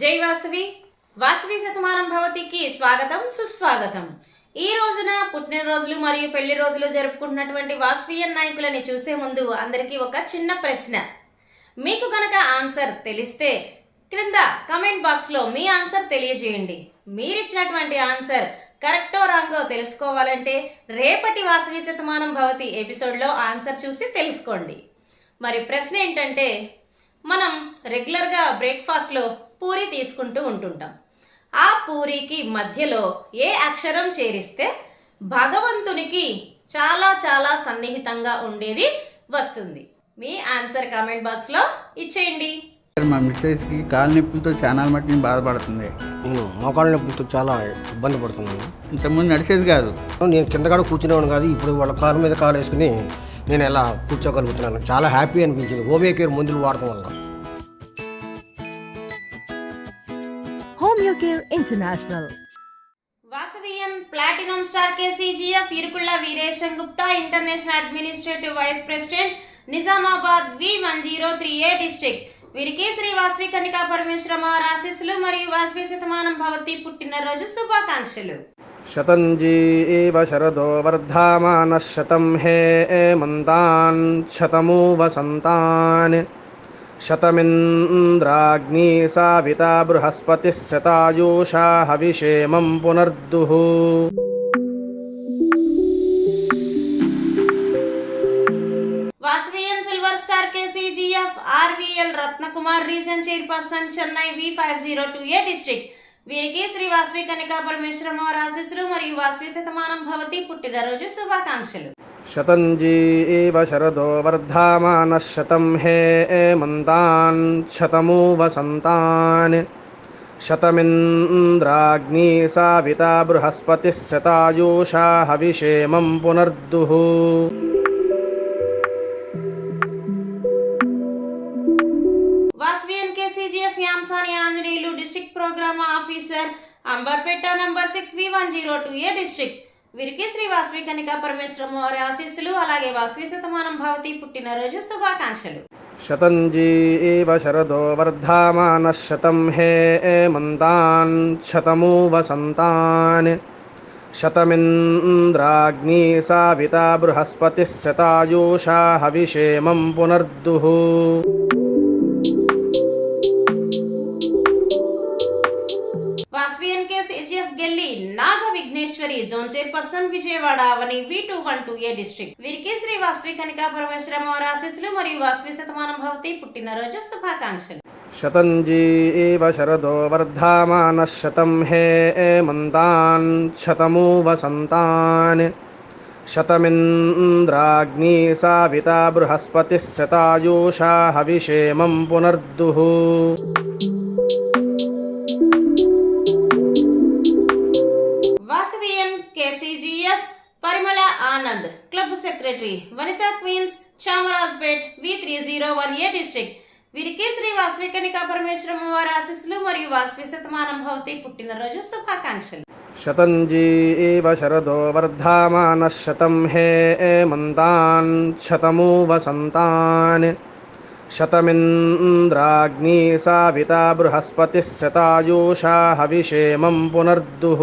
జై వాసవి. వాసవి శతమానం భవతికి స్వాగతం సుస్వాగతం. ఈ రోజున పుట్టినరోజులు మరియు పెళ్ళి రోజులు జరుపుకుంటున్నటువంటి వాసవీయన్ నాయకులని చూసే ముందు అందరికీ ఒక చిన్న ప్రశ్న. మీకు గనక ఆన్సర్ తెలిస్తే క్రింద కమెంట్ బాక్స్లో మీ ఆన్సర్ తెలియజేయండి. మీరిచ్చినటువంటి ఆన్సర్ కరెక్టో రాంగో తెలుసుకోవాలంటే రేపటి వాసవి శతమానం భవతి ఎపిసోడ్లో ఆన్సర్ చూసి తెలుసుకోండి. మరి ప్రశ్న ఏంటంటే మనం రెగ్యులర్గా బ్రేక్ఫాస్ట్లో పూరి తీసుకుంటూ ఉంటుంటాం. ఆ పూరికి మధ్యలో ఏ అక్షరం చేరిస్తే భగవంతునికి చాలా చాలా సన్నిహితంగా ఉండేది వస్తుంది. మీ ఆన్సర్ కామెంట్ బాక్స్లో ఇచ్చేయండి. మా మిస్సెస్కి కాలు నొప్పులతో చాలా మట్టి బాధపడుతుంది. నేను మోకాళ్ళ నొప్పులతో చాలా ఇబ్బంది పడుతున్నాను. ఇంతకుముందు నడిచేది కాదు. నేను కింద కూడా కూర్చునేవాడు కాదు ఇప్పుడు వాళ్ళ కాలు మీద కాలు వేసుకుని నేను ఎలా కూర్చోగలుగుతున్నాను? చాలా హ్యాపీ అనిపించింది. హోమియో కేర్ మందులు వాడటం వల్ల. Homeocare International. Vasavian platinum star KCGF Irukulla Veeresham Gupta international administrative vice president Nizamabad V one zero three A district. వీరికి శ్రీ వాసవి కనికా పరమేశ్వరమ ఆశీస్సులు మరియు వాసవి శతమానం భవతి పుట్టినరోజు శుభాకాంక్షలు. శతంజీవ శరదో వర్ధమాన శతం హే మంతాన్ శతమూ వసంతాన్ శతమింద్రాగ్ని సావిత బృహస్పతి శతాయూషా హవిషేమం పునర్దుః. Vasavian silver star KCGF RVL Ratnakumar region chairperson Chennai V five zero two A district. వీరికి శ్రీ వాస్వి కనికా పరమేశ్వరమ ఆశీస్సులు మరియు వాస్వి శతమానం భవతి పుట్టినరోజు శుభాకాంక్షలు. శతంజీవ శరదో వర్ధమాన శతం హే మంతాన్ శతమూ వసంతాన్ శతమింద్రాగ్ని సావిత బృహస్పతి శతాయూషా హవిషేమం పునర్దుః Vasavian KCGF Yamsani Anjaneyulu district programme officer Amberpet number six V one zero two A district వీరికి శ్రీ వాసవి కనికా పరమేశ్వరం వారి ఆశీస్సులు అలాగే వాసవి శతమానం భవతి పుట్టినరోజు శుభాకాంక్షలు. శతంజీ శరదో వర్ధమాన శతం హే మంతాన్ శతమూ వసంతాన్ శతమింద్రాగ్ని సావిత బృహస్పతి శతాయూషా హవిషేమం పునర్దుః. KCGF Gelli Naga Vighneshwari zone chairperson Vijayawada Avani V two one two A district వీరికి శ్రీ వాస్వి కనికా పరమేశ్వరం వారి ఆశీస్సులు మరియు వాస్వి శతమానం భవతి పుట్టినరోజు శుభాకాంక్షలు. శతంజీవ శరదో వర్ధమాన శతం హే మంతాన్ శతమూ వసంతాన్ శతమింద్రాగ్ని సావిత బృహస్పతి శతాయూషా హవిషేమం పునర్దుః. Secretary Vanitha queens Chamrajpet V three zero one A district వీరికి శ్రీ వాసవి కనికా పరమేశ్వరం వారి ఆశీస్సులు మరియు వాసవి శతమానం భవతి పుట్టినరోజు శుభాకాంక్షలు. శతంజీవ శరదో వర్ధమాన శతం హే మంతాన్ శతమూ వసంతాన్ శతమింద్రాగ్ని సావిత బృహస్పతి శతాయూషా హవిషేమం పునర్దుః.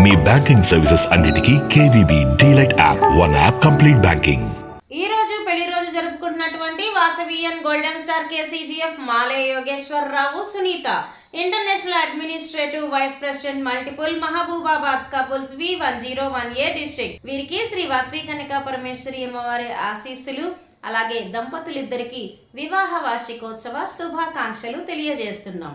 మీ బ్యాంకింగ్ సర్వీసెస్ అన్నిటికీ KVB delight app. One app complete banking ఈ రోజు పెళ్ళి రోజు జరుపుకుంటున్నటువంటి Vasavian golden star KCGF Male Yogeswararao Sunitha. International administrative vice president multiple Mahabubabad couples V one zero one A district. వీరికి శ్రీ వాసవి కనికా పరమేశ్వరి అమ్మవారి ఆశీస్సులు అలాగే దంపతులిద్దరికీ వివాహ వార్షికోత్సవ శుభాకాంక్షలు తెలియజేస్తున్నాం.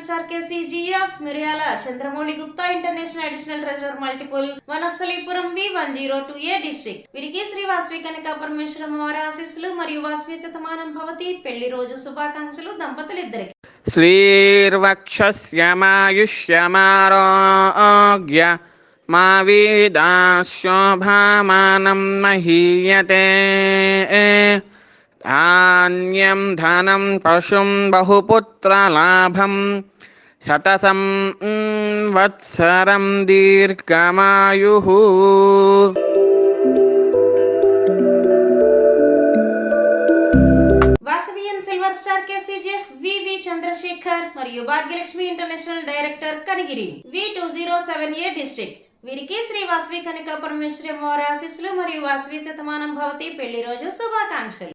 Resident star KCGF Miryala Chandramouli Gupta international additional treasurer multiple Vanasthalipuram V one zero two A district వీరికి శ్రీ వాస్వి కనక పరమేశ్వరం వారి ఆశీస్సులు మరియు వాస్వి శతమానం భవతి పెళ్ళి రోజు శుభాకాంక్షలు దంపతులిద్దరికి. శ్రీర్వక్షమాయుష్యమారోగ్య మా వీదాశోభామానం మహీయతే. ధాన్యం ధనం పశుం బహుపుత్రలాభం శతసం వత్సరం దీర్ఘమాయు. Silver star KCGF VV Chandrashekar మరియు Bhagyalakshmi international director Kanigiri. V two zero seven A district వీరికి శ్రీ వాసవి కనక పరమేశ్వరి అమ్మవారి ఆశీస్సులు మరియు వాసవి శతమానం భవతి పెళ్ళి రోజు శుభాకాంక్షలు.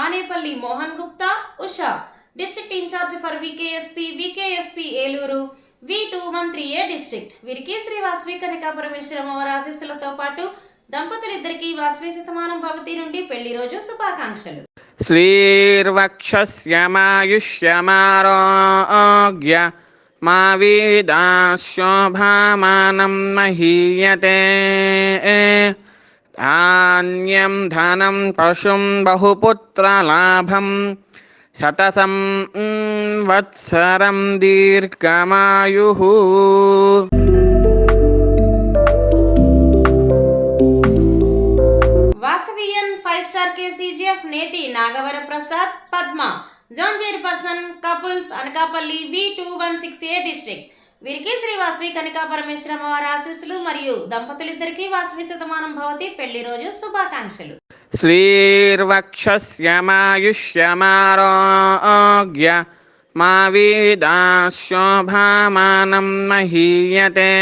Manepalli Mohan Gupta Usha. District in charge for VKSP VKSP Eluru. V two one three A district. వీరికి శ్రీ వాస్వి కనికా పరమేశ్వరం వారి ఆశీస్సులతో పాటు దంపతులిద్దరికీ వాస్వి శతమానం భవతి నుండి పెళ్ళి రోజు శుభాకాంక్షలు. శ్రీర్వక్షమాయుష్యమారోగ్య మా వీదాశోభామానం మహీయతే. ఆన్యం ధనం పశుం బహుపుత్రలాభం శతసం వత్సరం దీర్ఘమాయు Vasavian five star KCGF Neti Nagavara Prasad Padma zone chairperson couples Anakapalli V two one six A district వీరికి శ్రీ వాస్వి కనికా పరమేశ్వరమ్మ వారి ఆశీస్సులు మరియు దంపతులిద్దరికీ వాసవి శతమానం భవతి. పెళ్ళి రోజు శుభాకాంక్షలు. శ్రీర్వక్షమాయుష్యమారోగ్య మా వీదాశోభామానం మహీయతే.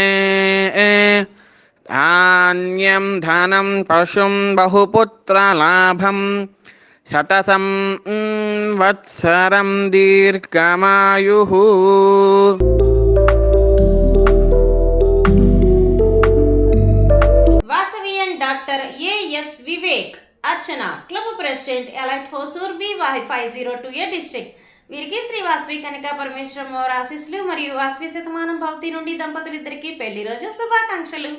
ధాన్యం ధనం పశుం బహుపుత్రలాభం శతసం వత్సరం దీర్ఘమాయు. Vasavian doctor AS Vivek Archana club president elite Hosur V five zero two A district వీరికి శ్రీ వాసవి కనక పరమేశ్వరం వారి ఆశీస్సులు మరియు వాసవి శతమానం భవతి నుండి దంపతులిద్దరికి పెళ్లి రోజు శుభాకాంక్షలు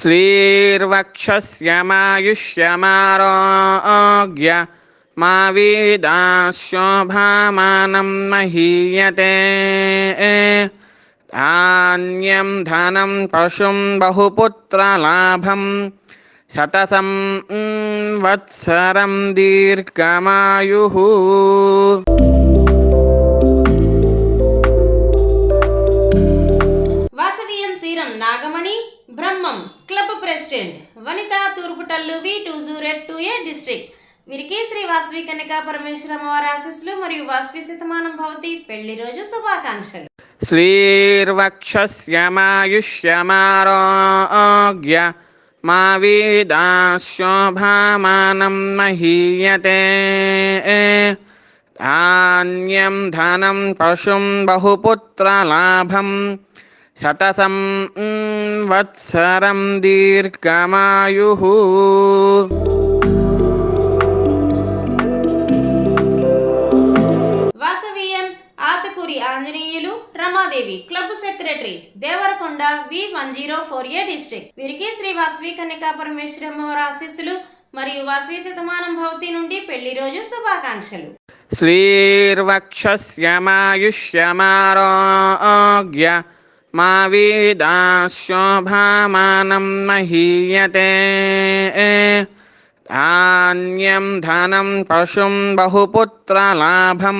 श्रीर्वक्षस्यमायुष्यमारोग्य मा वेदाशोभामानं महीयते धान्यं धनं पशुं बहुपुत्रलाभं శతసం వత్సరం దీర్ఘమాయు Vasavian Seeram Nagamani Brahmam club president Vanitha Thurputallu V two zero two A district. వీరికి శ్రీ వాసవి కన్యకా పరమేశ్వర అమ్మవారి ఆశీస్సులు మరియు వాసవి శతమానం భవతి పెళ్ళి రోజు శుభాకాంక్షలు. శ్రీర్వక్షస్యమాయుష్యమారోగ్య మా వీదాశోభామానం మహీయతే ధాన్యం ధనం పశుం బహుపుత్రలాభం శతసం వత్సరం దీర్ఘమాయు Anjaneyulu Ramadevi secretary Devarakonda V one zero four A district. వీరికి శ్రీ వాసవి కన్యకా పరమేశ్వరమ్మ ఆశీస్సులు మరియు వాస్వి శతమానం భవతి నుండి పెళ్ళి రోజు శుభాకాంక్షలు. శ్రీర్వక్షమాయుష్యమారోగ్య మా వీదాశోభామానం మహీయతే. ధాన్యం ధనం పశుం బహుపుత్రలాభం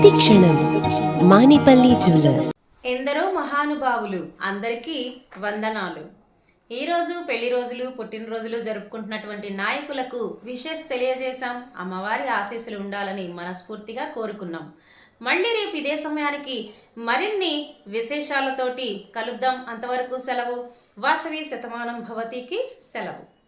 ప్రతిక్షణం మానిపల్లి జ్యువెలర్స్. ఎందరో మహానుభావులు అందరికీ వందనాలు. ఈరోజు పెళ్ళి రోజులు పుట్టినరోజులు జరుపుకుంటున్నటువంటి నాయకులకు విషెస్ తెలియజేశాం. అమ్మవారి ఆశీస్సులు ఉండాలని మనస్ఫూర్తిగా కోరుకున్నాం. మళ్ళీ రేపు ఇదే సమయానికి మరిన్ని విశేషాలతోటి కలుద్దాం. అంతవరకు సెలవు. వాసవి శతమానం భవతికి సెలవు.